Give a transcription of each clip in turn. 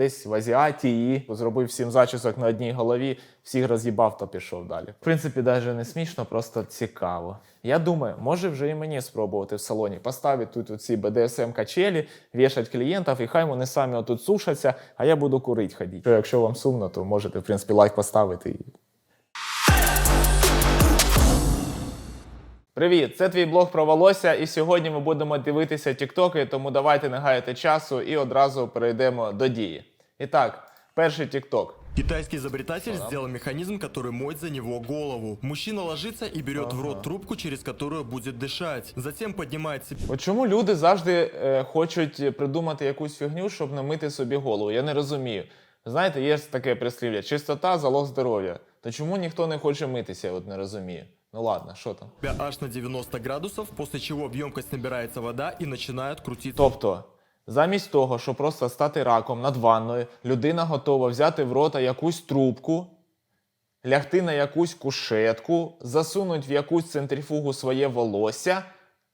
десь в Азіатії, зробив всім зачісок на одній голові, всіх роз'їбав та пішов далі. В принципі, навіть не смішно, просто цікаво. Я думаю, може вже і мені спробувати в салоні поставити тут оці BDSM качелі, вішать клієнтів, і хай вони самі отут сушаться, а я буду курити ходити. Що, Якщо вам сумно, то можете, в принципі, лайк поставити. і Привіт, це твій блог про волосся, і сьогодні ми будемо дивитися тіктоки, тому давайте не гаяти часу і одразу перейдемо до дії. І так, перший тікток. Китайский изобретатель сделал механизм, который моет за него голову. Мужчина ложится и берет в рот трубку, через которую будет дышать. Затем поднимает себе От чому люди завжди е, хочуть придумати якусь фігню, щоб не мити собі голову? Я не розумію. Знаєте, є таке прислів'я: чистота залог здоров'я. То чому ніхто не хоче митися, я от не розумію. Ну ладно, що там? аж на 90 градусов, после чего в емкость набирается вода и начинают крутить. Тобто, замість того, щоб просто стати раком над ванною, людина готова взяти в рота якусь трубку, лягти на якусь кушетку, засунуть в якусь центрифугу своє волосся,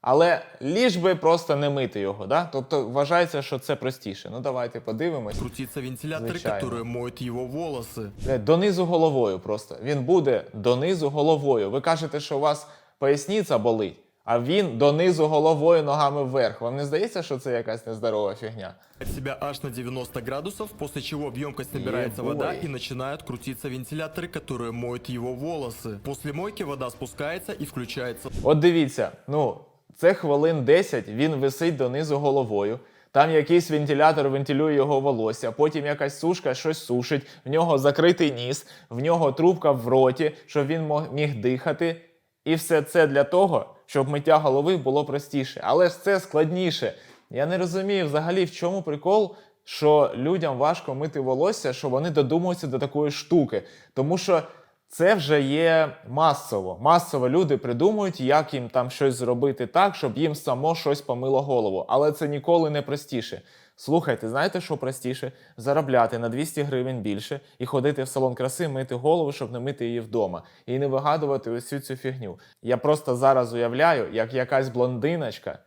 але ліж би просто не мити його. Да? Тобто вважається, що це простіше. Ну давайте подивимось. Крутится вентилятор, который моет его волосы. Е, Донизу головою просто. Він буде донизу головою. Ви кажете, що у вас поясниця болить, а він донизу головою ногами вверх. Вам не здається, що це якась нездорова фігня? От себя аж на 90 градусов, после чего в емкость набирается Ебой. вода и начинают крутиться вентиляторы, которые моют его волосы. После мойки вода спускается и включается От дивіться, ну, це хвилин 10, він висить донизу головою. Там якийсь вентилятор вентилює його волосся, потім якась сушка щось сушить, в нього закритий ніс, в нього трубка в роті, щоб він мог- міг дихати. І все це для того, щоб миття голови було простіше. Але ж це складніше. Я не розумію взагалі, в чому прикол, що людям важко мити волосся, що вони додумуються до такої штуки. Тому що це вже є масово. Масово люди придумують, як їм там щось зробити так, щоб їм само щось помило голову. Але це ніколи не простіше. Слухайте, знаєте, що простіше? Заробляти на 200 гривень більше і ходити в салон краси, мити голову, щоб не мити її вдома. І не вигадувати усю цю фігню. Я просто зараз уявляю, як якась блондиночка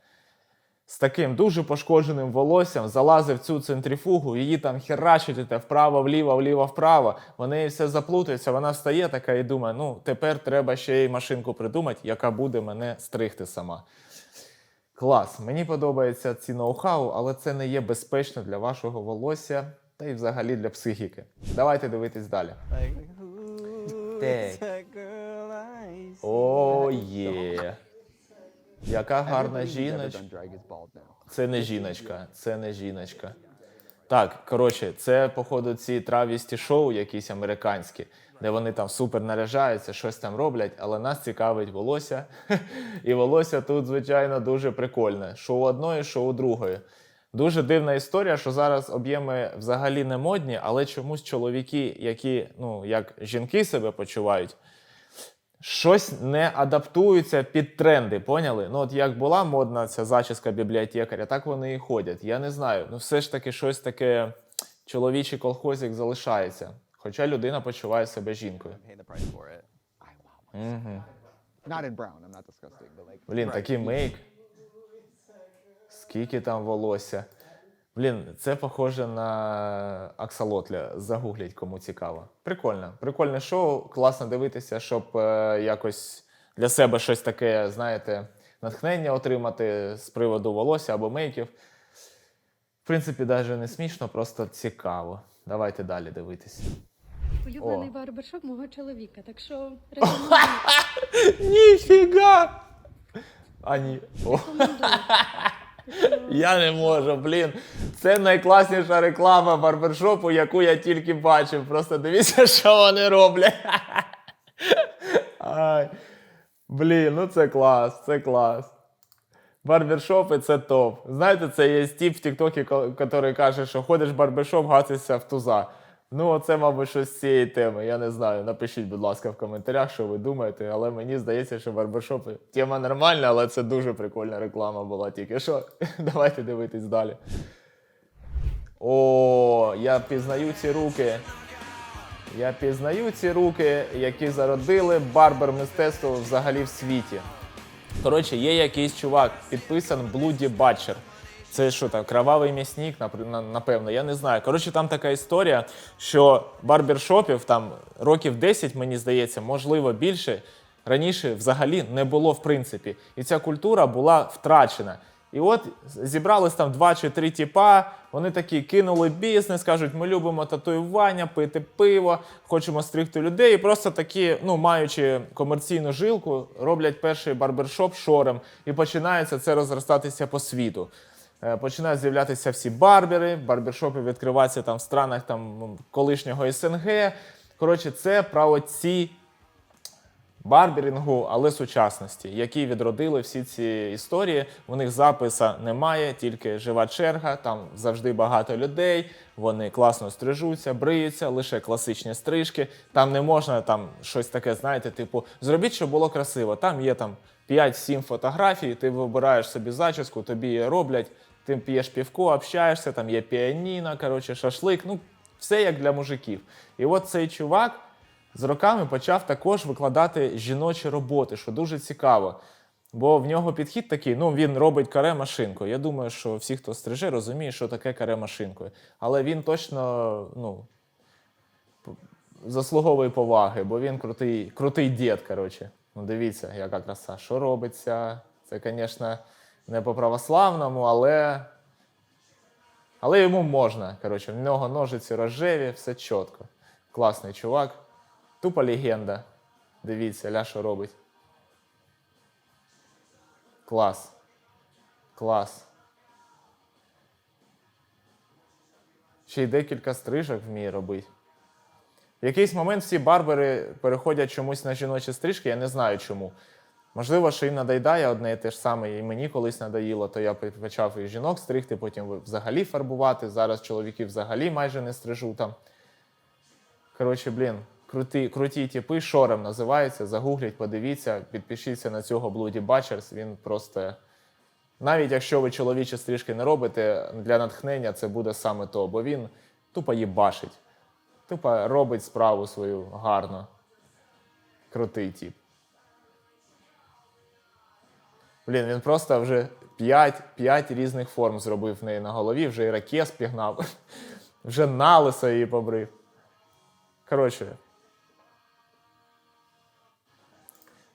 з таким дуже пошкодженим волоссям залазив в цю центрифугу, її там херачить вправо, вліво, вліво, вправо. Вони все заплутаються. Вона встає така і думає: ну тепер треба ще й машинку придумати, яка буде мене стригти сама. Клас, мені подобається ці ноу-хау, але це не є безпечно для вашого волосся та й взагалі для психіки. Давайте дивитись далі. Так. О, є. Яка гарна жіночка. Це не жіночка, це не жіночка. Так, коротше, це, походу, ці травісті шоу, якісь американські, де вони там супер наряжаються, щось там роблять, але нас цікавить волосся. І волосся тут, звичайно, дуже прикольне. Що у одної, що у другої. Дуже дивна історія, що зараз об'єми взагалі не модні, але чомусь чоловіки, які, ну, як жінки себе почувають, щось не адаптуються під тренди, поняли? Ну, от як була модна ця зачіска бібліотекаря, так вони і ходять. Я не знаю. Ну, все ж таки, щось таке чоловічий колхозик залишається. Хоча людина почуває себе жінкою. Угу. Блін, такий мейк. Скільки там волосся. Блін, це похоже на аксалотля. Загугліть, кому цікаво. Прикольно. Прикольне шоу, класно дивитися, щоб е, якось для себе щось таке, знаєте, натхнення отримати з приводу волосся або мейків. В принципі, навіть не смішно, просто цікаво. Давайте далі дивитися. Улюблений О. барбершоп мого чоловіка, так що рекомендую. Ніфіга! А ні. О. рекомендую. Я не можу, блін. Це найкласніша реклама барбершопу, яку я тільки бачив. Просто дивіться, що вони роблять. Ай. Блін, ну це клас, це клас. Барбершопи це топ. Знаєте, це є тип в Тіктокі, який каже, що ходиш в барбершоп, гасишся в туза. Ну, оце, мабуть, щось з цієї теми. Я не знаю. Напишіть, будь ласка, в коментарях, що ви думаєте, але мені здається, що барбершопи тема нормальна, але це дуже прикольна реклама була тільки що. Давайте дивитись далі. О, я пізнаю ці руки. Я пізнаю ці руки, які зародили барбер мистецтво взагалі в світі. Коротше, є якийсь чувак, підписан Блуді Батчер. Це що там, кровавий м'ясник, напевно, я не знаю. Коротше, там така історія, що барбершопів там років 10, мені здається, можливо, більше. Раніше взагалі не було в принципі. І ця культура була втрачена. І от зібрались там два чи три тіпа, вони такі кинули бізнес, кажуть, ми любимо татуювання, пити пиво, хочемо стригти людей. І просто такі, ну, маючи комерційну жилку, роблять перший барбершоп шорем, і починається це розростатися по світу. Е, Починають з'являтися всі барбери, барбершопи відкриваються там в странах там, колишнього СНГ. Коротше, це про оці барберінгу, але сучасності, які відродили всі ці історії. У них записа немає, тільки жива черга, там завжди багато людей. Вони класно стрижуться, бриються, лише класичні стрижки. Там не можна там щось таке, знаєте, типу, зробіть, щоб було красиво. Там є там 5-7 фотографій, ти вибираєш собі зачіску, тобі її роблять. Ти п'єш півко, общаєшся, там є піаніно, коротше, шашлик. Ну, все як для мужиків. І от цей чувак з роками почав також викладати жіночі роботи, що дуже цікаво. Бо в нього підхід такий: ну він робить каре машинкою. Я думаю, що всі, хто стриже, розуміє, що таке каре машинкою. Але він точно ну, заслуговує поваги, бо він крутий, крутий дід, коротше. Ну, дивіться, яка краса. Що робиться? Це, звісно, не по православному, але. Але йому можна. Коротше, в нього ножиці рожеві, все чітко. Класний чувак. Тупа легенда. Дивіться, ля що робить. Клас. Клас. Ще й декілька стрижок вміє робити. В якийсь момент всі барбери переходять чомусь на жіночі стрижки, я не знаю чому. Можливо, що їм надоїдає одне і те ж саме, і мені колись надоїло, то я почав і жінок стригти, потім взагалі фарбувати. Зараз чоловіків взагалі майже не стрижу там. Коротше, блін, круті, круті типи, шорем називається. Загугліть, подивіться, підпишіться на цього Bloody Butchers. Він просто. Навіть якщо ви чоловічі стрижки не робите, для натхнення це буде саме то, бо він тупо їбашить. Тупо робить справу свою гарно. Крутий тип. Блін, він просто вже 5, 5 різних форм зробив в неї на голові, вже ірокез пігнав, вже налисо її побрив. Коротше.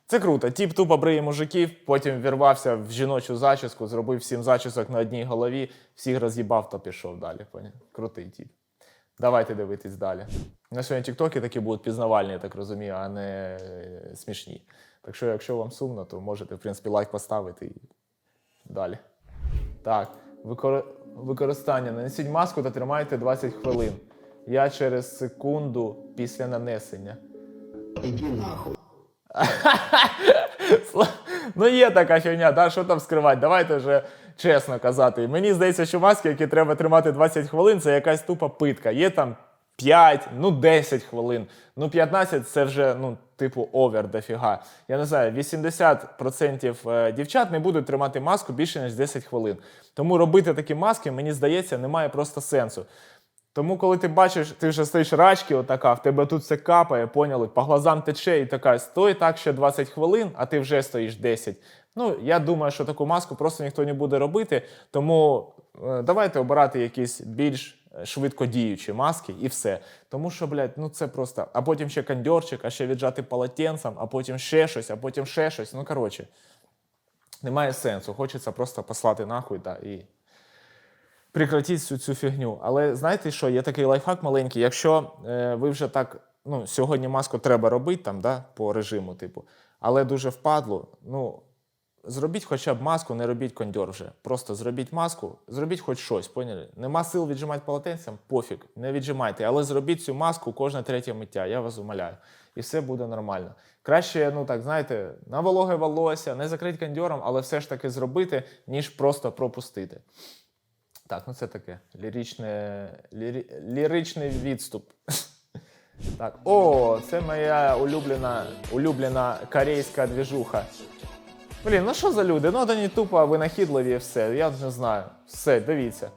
Це круто. Тіп тупо бриє мужиків, потім вірвався в жіночу зачіску, зробив сім зачісок на одній голові, всіх роз'їбав та пішов далі. Поняв? Крутий тіп. Давайте дивитись далі. На сьогодні тіктоки такі будуть пізнавальні, я так розумію, а не е, смішні. Так що, якщо вам сумно, то можете, в принципі, лайк поставити і далі. Так, викор... використання. Нанесіть маску та тримайте 20 хвилин. Я через секунду після нанесення. Сла- Ну, є така фігня, да? що там скривати? Давайте вже чесно казати. Мені здається, що маски, які треба тримати 20 хвилин, це якась тупа питка. Є там 5, ну 10 хвилин. Ну 15 це вже, ну, типу, овер дофіга. Я не знаю, 80% е, дівчат не будуть тримати маску більше, ніж 10 хвилин. Тому робити такі маски, мені здається, немає просто сенсу. Тому, коли ти бачиш, ти вже стоїш рачки, отака, в тебе тут все капає, поняли, по глазам тече і така, стой так ще 20 хвилин, а ти вже стоїш 10. Ну, я думаю, що таку маску просто ніхто не буде робити. Тому е, давайте обирати якісь більш е, швидкодіючі маски і все. Тому що, блядь, ну це просто. А потім ще кондьорчик, а ще віджати полотенцем, а потім ще щось, а потім ще щось. Ну, коротше, немає сенсу. Хочеться просто послати нахуй та, і прекратіть цю, цю фігню. Але знаєте що, є такий лайфхак маленький. Якщо е, ви вже так, ну, сьогодні маску треба робити там, да, по режиму, типу, але дуже впадло, ну. Зробіть хоча б маску, не робіть кондьор вже. Просто зробіть маску, зробіть хоч щось, поняли? Нема сил віджимати полотенцем, пофіг, не віджимайте. Але зробіть цю маску кожне третє миття, я вас умоляю. І все буде нормально. Краще, ну так, знаєте, на вологе волосся, не закрити кондьором, але все ж таки зробити, ніж просто пропустити. Так, ну це таке ліричне, лірі, ліричний відступ. Так, о, це моя улюблена, улюблена корейська двіжуха. Блін, ну що за люди? Ну, вони тупо винахідливі і все. Я не знаю. Все, дивіться.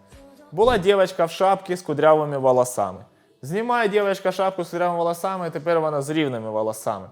Була дівчинка в шапці з кудрявими волосами. Знімає дівчинка шапку з кудрявими волосами, і тепер вона з рівними волосами.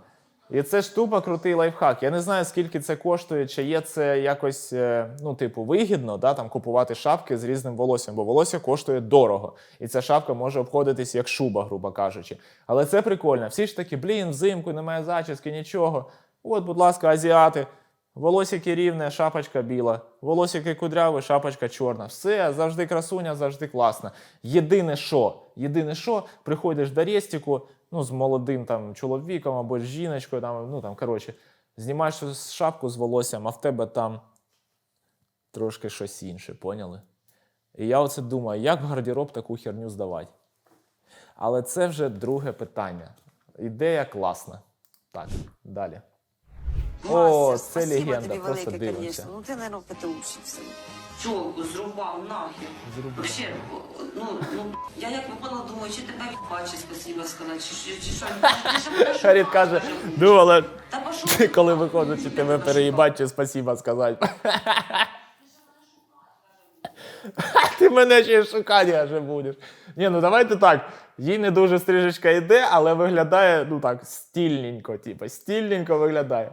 І це ж тупо крутий лайфхак. Я не знаю, скільки це коштує, чи є це якось, е, ну, типу, вигідно, да, там, купувати шапки з різним волоссям, бо волосся коштує дорого. І ця шапка може обходитись як шуба, грубо кажучи. Але це прикольно. Всі ж таки, блін, взимку немає зачіски, нічого. От, будь ласка, азіати. Волосики рівне, шапочка біла. Волосики кудряве, шапочка чорна. Все, завжди красуня, завжди класно. Єдине що, єдине що, приходиш до Рестіку, ну, з молодим там чоловіком або жіночкою, там, ну там, коротше, знімаєш шапку з волоссям, а в тебе там трошки щось інше, поняли? І я оце думаю, як в гардероб таку херню здавати? Але це вже друге питання. Ідея класна. Так, далі. О, Мастер, це легенда, просто дивимося. Ну ти, наверное, в ПТУ вчився. Зрубав нахер. Зрубав. Вообще, ну, ну, я як випала, думаю, чи тебе бачить спасибо сказати, чи, чи, чи що. Шукав, каже, ну, пошов ти коли виходить, чи ти тебе мене переїбать, чи спасіба сказати. Ти мене ще й шукати аже будеш. Ні, ну давайте так. Їй не дуже стрижечка йде, але виглядає, ну так, стільненько, типу, стільненько виглядає.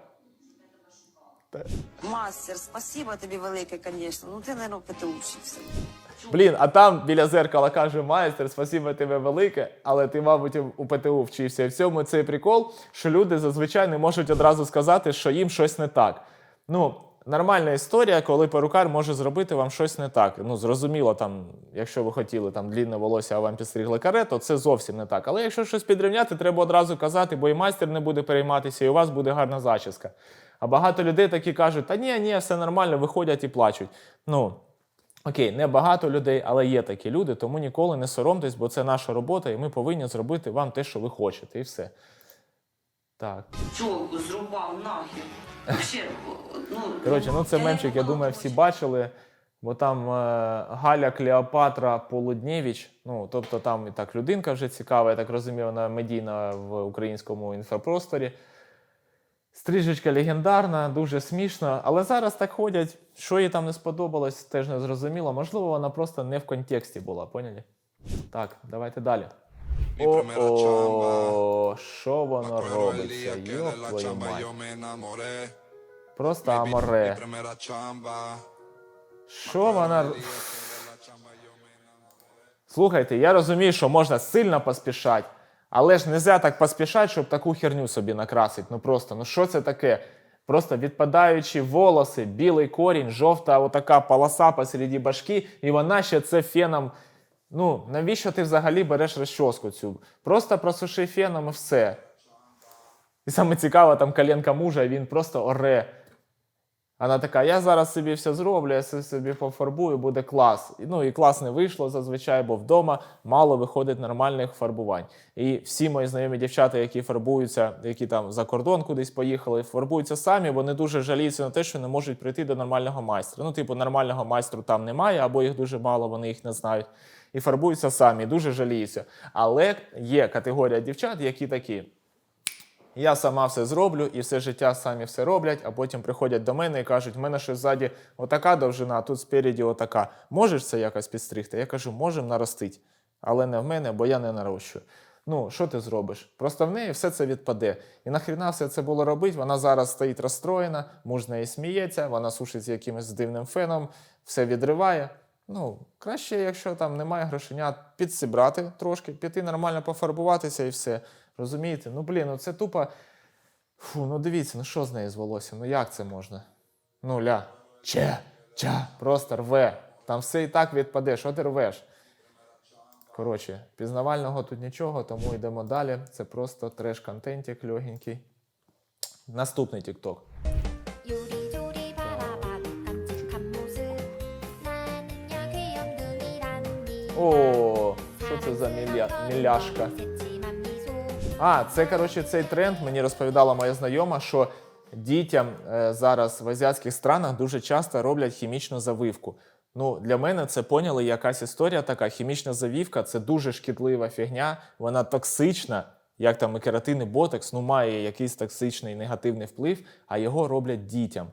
Мастер, спасибо тобі велике, конечно. Ну ти, наверное, ПТУ. Блін, а там біля зеркала каже майстер, спасибо тебе велике, але ти, мабуть, у ПТУ вчився. І в цьому цей прикол, що люди зазвичай не можуть одразу сказати, що їм щось не так. Ну, нормальна історія, коли перукар може зробити вам щось не так. Ну, зрозуміло, там, якщо ви хотіли там длінне волосся, а вам підстригли каре, то це зовсім не так. Але якщо щось підрівняти, треба одразу казати, бо і майстер не буде перейматися, і у вас буде гарна зачіска. А багато людей такі кажуть: та ні, ні, все нормально, виходять і плачуть. Ну, Окей, не багато людей, але є такі люди, тому ніколи не соромтесь, бо це наша робота, і ми повинні зробити вам те, що ви хочете, і все. Так. Чолку зрубав. Вообще, ну, Коротше, ну це як я думаю, всі бачили. Бо там е, Галя Клеопатра Полуднєвіч, ну тобто там і так людинка вже цікава, я так розумію, вона медійна в українському інфопросторі. Стрижечка легендарна, дуже смішна, але зараз так ходять. Що їй там не сподобалось, теж не зрозуміло. Можливо, вона просто не в контексті була, поняли? Так, давайте далі. О, що воно робиться? твою мать. Просто аморе. Що вона. Слухайте, я розумію, що можна сильно поспішати, але ж не можна так поспішати, щоб таку херню собі накрасити. Ну просто, ну що це таке? Просто відпадаючі волоси, білий корінь, жовта отака полоса посереді башки, і вона ще це феном. Ну, навіщо ти взагалі береш розчоску цю? Просто просуши феном і все. І саме цікаво, там коленка мужа, він просто оре. Вона така: я зараз собі все зроблю, я собі пофарбую, буде клас. Ну і клас не вийшло зазвичай, бо вдома мало виходить нормальних фарбувань. І всі мої знайомі дівчата, які фарбуються, які там за кордон кудись поїхали, фарбуються самі, вони дуже жаліються на те, що не можуть прийти до нормального майстра. Ну, типу, нормального майстру там немає, або їх дуже мало, вони їх не знають. І фарбуються самі, дуже жаліються. Але є категорія дівчат, які такі. Я сама все зроблю і все життя самі все роблять, а потім приходять до мене і кажуть, в мене щось ззаді отака довжина, а тут спереді отака. Можеш це якось підстригти? Я кажу, можемо наростити, але не в мене, бо я не нарощую. Ну, що ти зробиш? Просто в неї все це відпаде. І нахріна все це було робити? Вона зараз стоїть розстроєна, муж з неї сміється, вона сушить з якимось дивним феном, все відриває. Ну, краще, якщо там немає грошенят, підсібрати трошки, піти нормально пофарбуватися і все. Розумієте? Ну, блін, ну це тупо. Фу, ну дивіться, ну що з неї з волоссям? Ну як це можна? Ну ля. Че, ча, просто рве. Там все і так відпаде, що ти рвеш? Коротше, пізнавального тут нічого, тому йдемо далі. Це просто треш-контентик льогенький. Наступний тікток. О, що це за міля... міляшка? А, це коротше цей тренд. Мені розповідала моя знайома, що дітям е, зараз в азіатських странах дуже часто роблять хімічну завивку. Ну, для мене це поняли якась історія така. Хімічна завівка це дуже шкідлива фігня, вона токсична, як там і кератин, і ботекс, ну має якийсь токсичний негативний вплив, а його роблять дітям.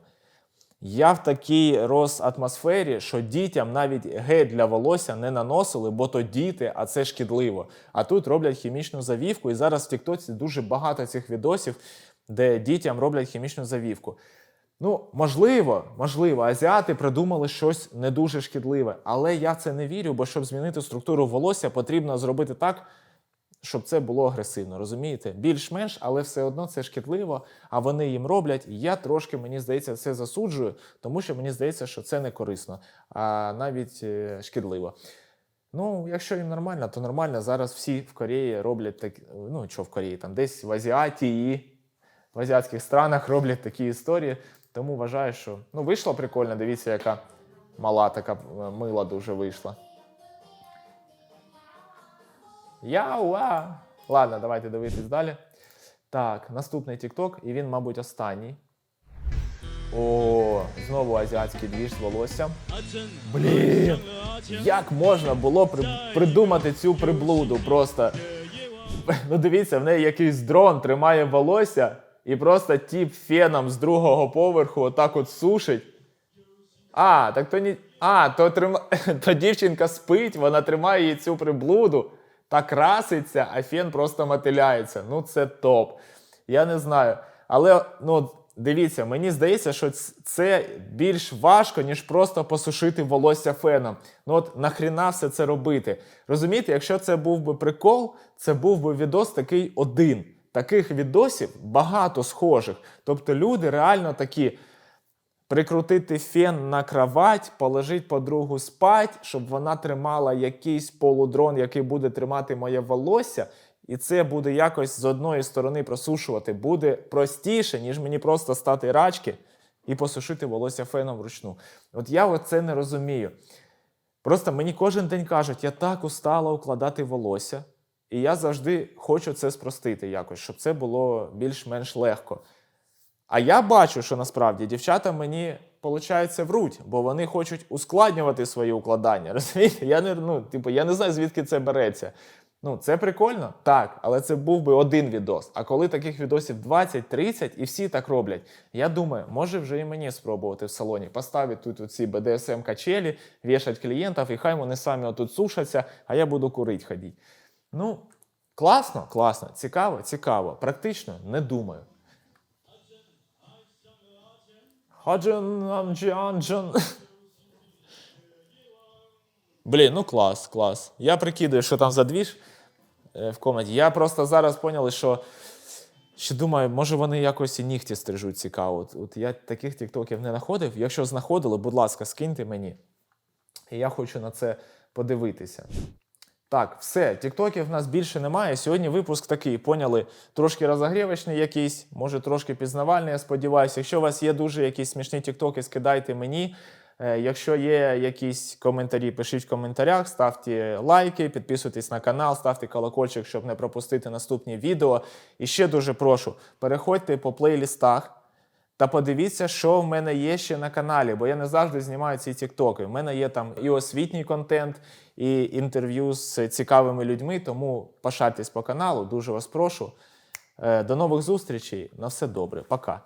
Я в такій розатмосфері, що дітям навіть гель для волосся не наносили, бо то діти, а це шкідливо. А тут роблять хімічну завівку, і зараз в Тіктоці дуже багато цих відосів. де дітям роблять хімічну завівку. Ну, можливо, можливо, азіати придумали щось не дуже шкідливе, але я це не вірю, бо щоб змінити структуру волосся, потрібно зробити так, щоб це було агресивно. Розумієте? Більш-менш, але все одно це шкідливо, а вони їм роблять. І я трошки, мені здається, це засуджую, тому що мені здається, що це не корисно, а навіть е, шкідливо. Ну, якщо їм нормально, то нормально. Зараз всі в Кореї роблять так. Ну, що в Кореї, там десь в Азіатії, в азіатських странах роблять такі історії. Тому вважаю, що ну, вийшло прикольно. Дивіться, яка мала така е, мила дуже вийшла. Яуа! Ладно, давайте дивитись далі. Так, наступний TikTok, і він, мабуть, останній. О, знову азіатський двіж з волоссям. Блін! Як можна було при- придумати цю приблуду? Просто. Ну, дивіться, в неї якийсь дрон тримає волосся, і просто тіп феном з другого поверху отак от сушить. А, так то ні. А, то, трима... то дівчинка спить, вона тримає їй цю приблуду та краситься, а фен просто мотиляється. Ну, це топ. Я не знаю. Але ну, дивіться, мені здається, що це більш важко, ніж просто посушити волосся феном. Ну от нахріна все це робити. Розумієте, якщо це був би прикол, це був би відос такий один. Таких відосів багато схожих. Тобто люди реально такі прикрутити фен на кровать, положити подругу спать, щоб вона тримала якийсь полудрон, який буде тримати моє волосся. І це буде якось з одної сторони просушувати. Буде простіше, ніж мені просто стати рачки і посушити волосся феном вручну. От я це не розумію. Просто мені кожен день кажуть, я так устала укладати волосся, і я завжди хочу це спростити якось, щоб це було більш-менш легко. А я бачу, що насправді дівчата мені, виходить, вруть, бо вони хочуть ускладнювати свої укладання. Розумієте? Я не, ну, типу, я не знаю, звідки це береться. Ну, це прикольно, так, але це був би один відос. А коли таких відосів 20-30 і всі так роблять, я думаю, може вже і мені спробувати в салоні поставити тут ці BDSM качелі, вішать клієнтів, і хай вони самі отут сушаться, а я буду курити ходити. Ну, класно, класно, цікаво, цікаво. Практично не думаю. Хаджан Амджан Блін, ну клас, клас. Я прикидаю, що там за двіж е, в комнаті. Я просто зараз поняли, що ще думаю, може вони якось і нігті стрижуть цікаво. От, от я таких тіктоків не знаходив. Якщо знаходили, будь ласка, скиньте мені. І я хочу на це подивитися. Так, все, тіктоків в нас більше немає. Сьогодні випуск такий, поняли, трошки розогрівочний якийсь, може трошки пізнавальний, я сподіваюся. Якщо у вас є дуже якісь смішні тіктоки, скидайте мені. Е, Якщо є якісь коментарі, пишіть в коментарях, ставте лайки, підписуйтесь на канал, ставте колокольчик, щоб не пропустити наступні відео. І ще дуже прошу, переходьте по плейлістах. Та подивіться, що в мене є ще на каналі, бо я не завжди знімаю ці тіктоки. В мене є там і освітній контент, і інтерв'ю з цікавими людьми. Тому пошарьтесь по каналу, дуже вас прошу. Е, До нових зустрічей. На все добре. Пока.